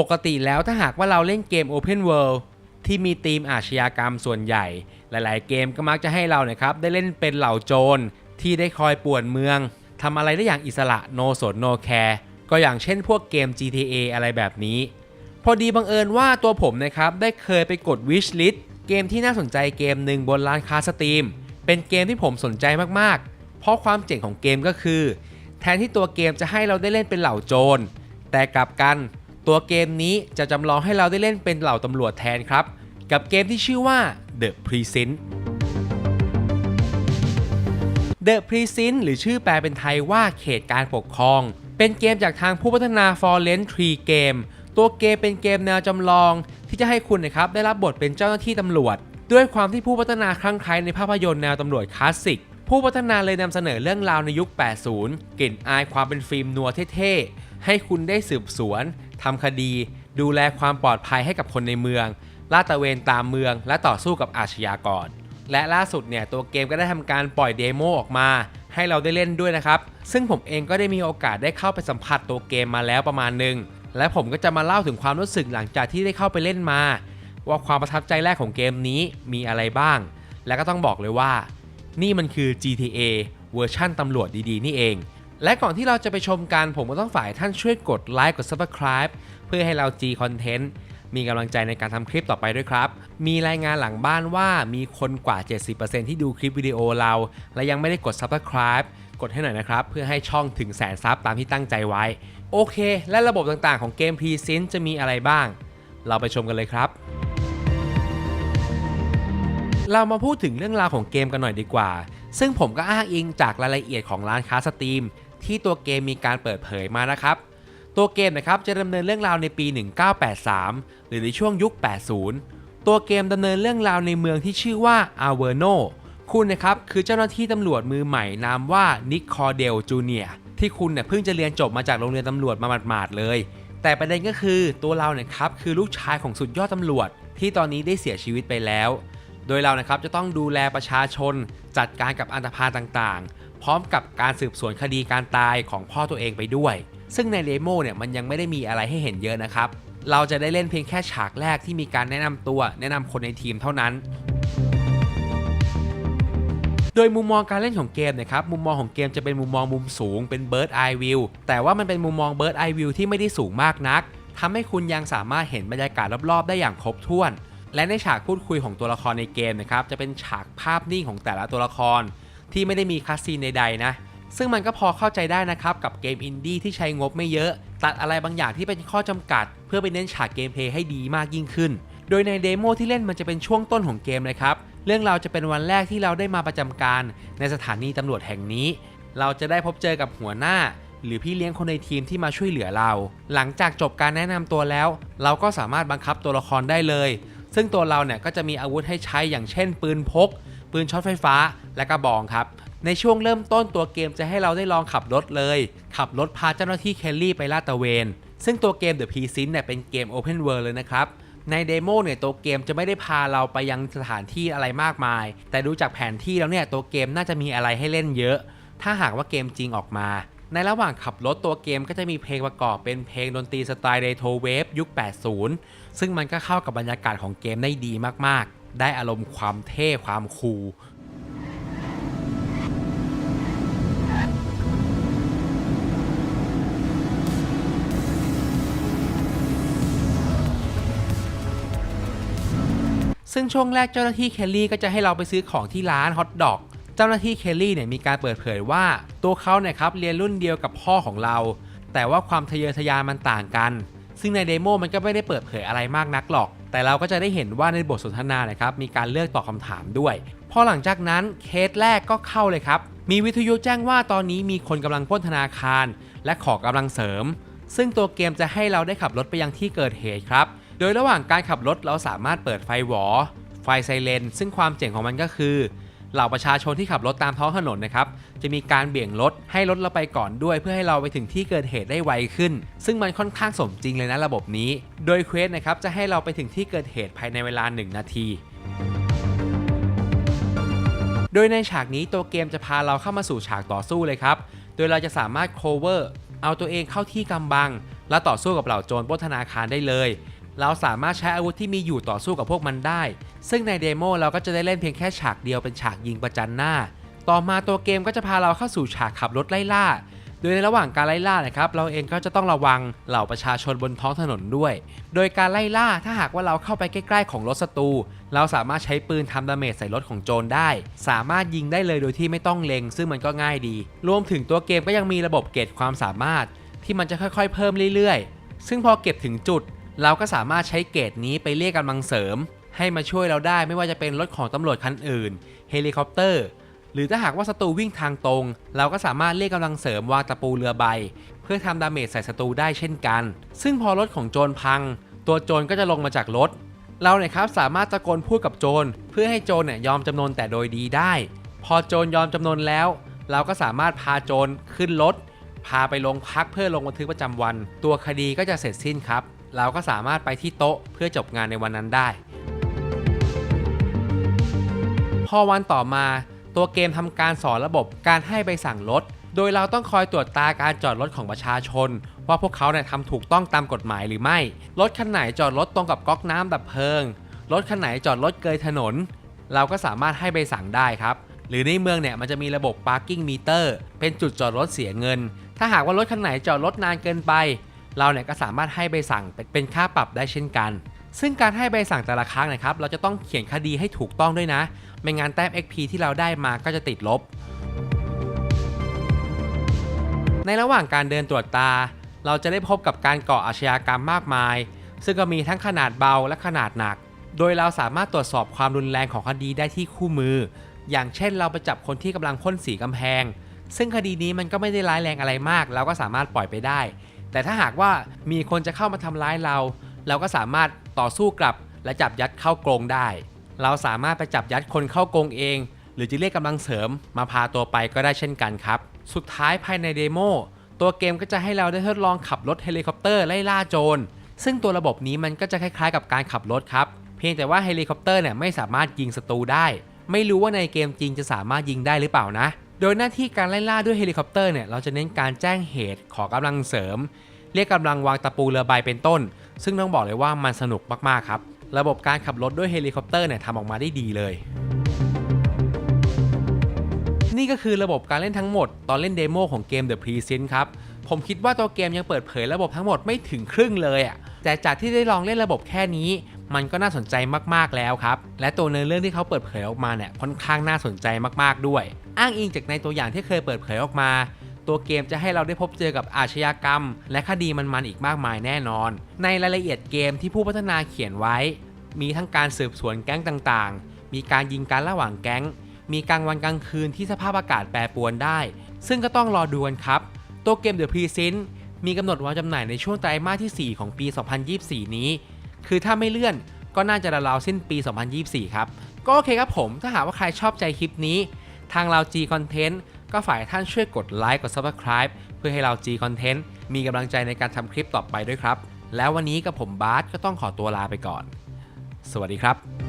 ปกติแล้วถ้าหากว่าเราเล่นเกม Open World ที่มีธีมอาชญากรรมส่วนใหญ่ หลาย ๆ เกมก็มักจะให้เราเนี่ยครับได้เล่นเป็นเหล่าโจรที่ได้คอยป่วนเมืองทำอะไรได้อย่างอิสระ no สน no care ก็อย่างเช่นพวกเกม GTA อะไรแบบนี้ พอดีบังเอิญว่าตัวผมนะครับได้เคยไปกด wish list เกมที่น่าสนใจเกมหนึ่งบนร้านค้าสตรีมเป็นเกมที่ผมสนใจมาก ๆ เพราะความเจ๋งของเกมก็คือ แทนที่ตัวเกมจะให้เราได้เล่นเป็นเหล่าโจรแต่กลับกัน ตัวเกมนี้จะจำลองให้เราได้เล่นเป็นเหล่าตำรวจแทนครับ กับเกมที่ชื่อว่า The Precinct The Precinct หรือชื่อแปลเป็นไทยว่าเขตการปกครอง เป็นเกมจากทางผู้พัฒนา Fallen Tree Game ตัวเกมเป็นเกมแนวจำลอง ที่จะให้คุณนะครับได้รับบทเป็นเจ้าหน้าที่ตำรวจ ด้วยความที่ผู้พัฒนาคลั่งไคล้ในภาพยนตร์แนวตำรวจคลาสสิก ผู้พัฒนาเลยนำเสนอเรื่องราวในยุค 80 กลิ่นอายความเป็นฟิล์มนัวเท่ๆ ให้คุณได้สืบสวน ทำคดี ดูแลความปลอดภัยให้กับคนในเมือง ลาดตระเวนตามเมือง และต่อสู้กับอาชญากร และล่าสุดเนี่ยตัวเกมก็ได้ทำการปล่อยเดโมออกมา ให้เราได้เล่นด้วยนะครับ ซึ่งผมเองก็ได้มีโอกาสได้เข้าไปสัมผัสตัวเกมมาแล้วประมาณหนึ่งและผมก็จะมาเล่าถึงความรู้สึกหลังจากที่ได้เข้าไปเล่นมา ว่าความประทับใจแรกของเกมนี้มีอะไรบ้าง และก็ต้องบอกเลยว่า นี่มันคือ GTA เวอร์ชั่นตำรวจดีๆ นี่เอง และก่อนที่เราจะไปชมกันผมก็ต้องฝ่ายท่านช่วยกดไลค์กด Subscribe เพื่อให้เรา G Content มีกำลังใจในการทำคลิปต่อไปด้วยครับ มีรายงานหลังบ้านว่ามีคนกว่า 70%ที่ดูคลิปวิดีโอเรา และยังไม่ได้กด Subscribe กดให้หน่อยนะครับ เพื่อให้ช่องถึงแสนซับตามที่ตั้งใจไว้ โอเค และระบบต่างๆของเกม p r e s e n t จะมีอะไรบ้าง เราไปชมกันเลยครับ เรามาพูดถึงเรื่องราวของเกมกันหน่อยดีกว่า ซึ่งผมก็อ้างอิงจากรายละเอียดของร้านค้าสตรีม ที่ตัวเกมมีการเปิดเผยมานะครับ ตัวเกมนะครับจะดำเนินเรื่องราวในปี 1983 หรือในช่วงยุค 80 ตัวเกมดำเนินเรื่องราวในเมืองที่ชื่อว่าอาเวโนคุณนะครับคือเจ้าหน้าที่ตำรวจมือใหม่นามว่านิคคอเดลจูเนียที่คุณเนี่ยเพิ่งจะเรียนจบมาจากโรงเรียนตำรวจมาหมาดๆเลย แต่ประเด็นก็คือตัวเราเนี่ยครับคือลูกชายของสุดยอดตำรวจ ที่ตอนนี้ได้เสียชีวิตไปแล้ว โดยเรานะครับจะต้องดูแลประชาชน จัดการกับอันธพาลต่างๆ พร้อมกับการสืบสวนคดีการตายของพ่อตัวเองไปด้วย ซึ่งในเดโมเนี่ยมันยังไม่ได้มีอะไรให้เห็นเยอะนะครับ เราจะได้เล่นเพียงแค่ฉากแรกที่มีการแนะนำตัวแนะนำคนในทีมเท่านั้นโดยมุมมองการเล่นของเกมนะครับมุมมองของเกมจะเป็นมุมมองมุมสูงเป็น Bird Eye View แต่ว่ามันเป็นมุมมอง Bird Eye View ที่ไม่ได้สูงมากนักทำให้คุณยังสามารถเห็นบรรยากาศรอบๆ ได้อย่างครบถ้วน และในฉากพูดคุยของตัวละครในเกมนะครับจะเป็นฉากภาพนิ่งของแต่ละตัวละคร ที่ไม่ได้มีคัสซีนใดๆนะ ซึ่งมันก็พอเข้าใจได้นะครับ กับเกมอินดี้ที่ใช้งบไม่เยอะ ตัดอะไรบางอย่างที่เป็นข้อจำกัด เพื่อไปเน้นฉากเกมเพลย์ให้ดีมากยิ่งขึ้น โดยในเดโมที่เล่นมันจะเป็นช่วงต้นของเกมเลยครับ เรื่องเราจะเป็นวันแรกที่เราได้มาประจำการในสถานีตำรวจแห่งนี้ เราจะได้พบเจอกับหัวหน้าหรือพี่เลี้ยงคนในทีมที่มาช่วยเหลือเรา หลังจากจบการแนะนำตัวแล้ว เราก็สามารถบังคับตัวละครได้เลย ซึ่งตัวเราเนี่ยก็จะมีอาวุธให้ใช้อย่างเช่น ปืนพก ปืนช็อตไฟฟ้า และกระบองครับ ในช่วงเริ่มต้นตัวเกมจะให้เราได้ลองขับรถเลย ขับรถพาเจ้าหน้าที่เคลลี่ไปลาดตระเวน ซึ่งตัวเกม The p c i n เนี่ยเป็นเกม Open World เลยนะครับในเดโมเนี่ยตัวเกมจะไม่ได้พาเราไปยังสถานที่อะไรมากมาย แต่ดูจากแผนที่แล้วเนี่ยตัวเกมน่าจะมีอะไรให้เล่นเยอะ ถ้าหากว่าเกมจริงออกมา ในระหว่างขับรถตัวเกมก็จะมีเพลงประกอบเป็นเพลงดนตรีสไตล์เรโทรเวฟยุค 80 ซึ่งมันก็เข้ากับบรรยากาศของเกมได้ดีมากๆ ได้อารมณ์ความเท่ความคูลซึ่งช่วงแรกเจ้าหน้าที่เคลลี่ก็จะให้เราไปซื้อของที่ร้านฮอทดอก เจ้าหน้าที่เคลลี่เนี่ยมีการเปิดเผยว่า ตัวเขาเนี่ยครับเรียนรุ่นเดียวกับพ่อของเรา แต่ว่าความทะเยอทะยานมันต่างกัน ซึ่งในเดโมมันก็ไม่ได้เปิดเผยอะไรมากนักหรอก แต่เราก็จะได้เห็นว่าในบทสนทนานะครับมีการเลือกตอบคำถามด้วย พอหลังจากนั้นเคสแรกก็เข้าเลยครับ มีวิทยุแจ้งว่าตอนนี้มีคนกำลังพ้นธนาคาร และขอกำลังเสริม ซึ่งตัวเกมจะให้เราได้ขับรถไปยังที่เกิดเหตุครับ โดยระหว่างการขับรถเราสามารถเปิดไฟหวอ ไฟไซเรนซึ่งความเจ๋งของมันก็คือ เหล่าประชาชนที่ขับรถตามท้องถนนนะครับจะมีการเบี่ยงรถให้รถเราไปก่อนด้วย เพื่อให้เราไปถึงที่เกิดเหตุได้ไวขึ้น ซึ่งมันค่อนข้างสมจริงเลยนะระบบนี้ โดยเควสนะครับจะให้เราไปถึงที่เกิดเหตุภายในเวลา 1 นาทีโดยในฉากนี้ตัวเกมจะพาเราเข้ามาสู่ฉากต่อสู้เลยครับ โดยเราจะสามารถ cover เอาตัวเองเข้าที่กำบัง และต่อสู้กับเหล่าโจรปล้นธนาคารได้เลย เราสามารถใช้อาวุธที่มีอยู่ต่อสู้กับพวกมันได้ ซึ่งในเดโมเราก็จะได้เล่นเพียงแค่ฉากเดียวเป็นฉากยิงประจันหน้า ต่อมาตัวเกมก็จะพาเราเข้าสู่ฉากขับรถไล่ล่า โดยในระหว่างการไล่ล่านะครับ เราเองก็จะต้องระวังเหล่าประชาชนบนท้องถนนด้วย โดยการไล่ล่าถ้าหากว่าเราเข้าไปใกล้ๆของรถศัตรู เราสามารถใช้ปืนทำดาเมจใส่รถของโจรได้ สามารถยิงได้เลยโดยที่ไม่ต้องเล็ง ซึ่งมันก็ง่ายดี รวมถึงตัวเกมก็ยังมีระบบเกรดความสามารถ ที่มันจะค่อยๆ เพิ่มเรื่อยๆ ซึ่งพอเก็บถึงจุด เราก็สามารถใช้เกรดนี้ไปเรียกกำลังเสริม ให้มาช่วยเราได้ไม่ว่าจะเป็นรถของตำรวจคันอื่น เฮลิคอปเตอร์ หรือถ้าหากว่าศัตรูวิ่งทางตรง เราก็สามารถเรียกกำลังเสริมวางตะปูเรือใบ เพื่อทำดาเมจใส่ศัตรูได้เช่นกัน ซึ่งพอรถของโจรพัง ตัวโจรก็จะลงมาจากรถ เราเนี่ยครับสามารถตะโกนพูดกับโจรเพื่อให้โจรเนี่ยยอมจำนนแต่โดยดีได้ พอโจรยอมจำนนแล้ว เราก็สามารถพาโจรขึ้นรถพาไปโรงพักเพื่อลงบันทึกประจำวัน ตัวคดีก็จะเสร็จสิ้นครับ เราก็สามารถไปที่โต๊ะเพื่อจบงานในวันนั้นได้ พอวันต่อมาตัวเกมทำการสอนระบบการให้ใบสั่งรถ โดยเราต้องคอยตรวจตาการจอดรถของประชาชน ว่าพวกเขาเนี่ยทำถูกต้องตามกฎหมายหรือไม่ รถคันไหนจอดรถตรงกับก๊อกน้ำดับเพลิง รถคันไหนจอดรถเกยถนน เราก็สามารถให้ใบสั่งได้ครับ หรือในเมืองเนี่ยมันจะมีระบบ parking meter เป็นจุดจอดรถเสียเงิน ถ้าหากว่ารถคันไหนจอดรถนานเกินไป เราเนี่ยก็สามารถให้ใบสั่งเป็นค่าปรับได้เช่นกัน ซึ่งการให้ใบสั่งแต่ละครั้งนะครับ เราจะต้องเขียนคดีให้ถูกต้องด้วยนะ ไม่งั้นแต้ม XP ที่เราได้มาก็จะติดลบ ในระหว่างการเดินตรวจตา เราจะได้พบกับการก่ออาชญากรรมมากมาย ซึ่งก็มีทั้งขนาดเบาและขนาดหนัก โดยเราสามารถตรวจสอบความรุนแรงของคดีได้ที่คู่มือ อย่างเช่น เราไปจับคนที่กำลังพ่นสีกำแพง ซึ่งคดีนี้มันก็ไม่ได้ร้ายแรงอะไรมาก เราก็สามารถปล่อยไปได้ แต่ถ้าหากว่ามีคนจะเข้ามาทำร้ายเรา เราก็สามารถต่อสู้กลับและจับยัดเข้ากรงได้ เราสามารถไปจับยัดคนเข้ากรงเอง หรือจะเรียกกำลังเสริมมาพาตัวไปก็ได้เช่นกันครับ สุดท้ายภายในเดโมตัวเกมก็จะให้เราได้ทดลองขับรถเฮลิคอปเตอร์ไล่ล่าโจร ซึ่งตัวระบบนี้มันก็จะคล้ายๆ กับการขับรถครับ เพียงแต่ว่าเฮลิคอปเตอร์เนี่ยไม่สามารถยิงศัตรูได้ ไม่รู้ว่าในเกมจริงจะสามารถยิงได้หรือเปล่านะ โดยหน้าที่การไล่ล่าด้วยเฮลิคอปเตอร์เนี่ยเราจะเน้นการแจ้งเหตุขอกำลังเสริม เรียกกำลังวางตะปูเรือใบเป็นต้น ซึ่งต้องบอกเลยว่ามันสนุกมากๆครับระบบการขับรถด้วยเฮลิคอปเตอร์เนี่ยทำออกมาได้ดีเลย นี่ก็คือระบบการเล่นทั้งหมด ตอนเล่นเดโมของเกม The Present ครับ ผมคิดว่าตัวเกมยังเปิดเผยระบบทั้งหมดไม่ถึงครึ่งเลยอะ่ะแต่จากที่ได้ลองเล่นระบบแค่นี้ มันก็น่าสนใจมากๆแล้วครับ และตัวเนื้อเรื่องที่เขาเปิดเผยออกมาเนี่ยค่อนข้างน่าสนใจมากๆด้วย อ้างอิงจากในตัวอย่างที่เคยเปิดเผยออกมา ตัวเกมจะให้เราได้พบเจอกับอาชญากรรม และคดีมันๆอีกมากมายแน่นอน ในรายละเอียดเกมที่ผู้พัฒนาเขียนไว้ มีทั้งการสืบสวนแก๊งต่างๆ มีการยิงกันระหว่างแก๊ง มีกลางวันกลางคืนที่สภาพอากาศแปรปรวนได้ ซึ่งก็ต้องรอดูกันครับตัวเกม The Present มีกำหนดวางจำหน่ายในช่วงไตรมาสที่ 4 ของปี 2024 นี้ คือถ้าไม่เลื่อนก็น่าจะราวๆสิ้นปี 2024 ครับ ก็โอเคครับผม ถ้าหากว่าใครชอบใจคลิปนี้ ทางเรา G Content ก็ฝ่ายท่านช่วยกดไลค์กด Subscribe เพื่อให้เรา G Content มีกำลังใจในการทำคลิปต่อไปด้วยครับ แล้ววันนี้กับผมบาสก็ต้องขอตัวลาไปก่อน สวัสดีครับ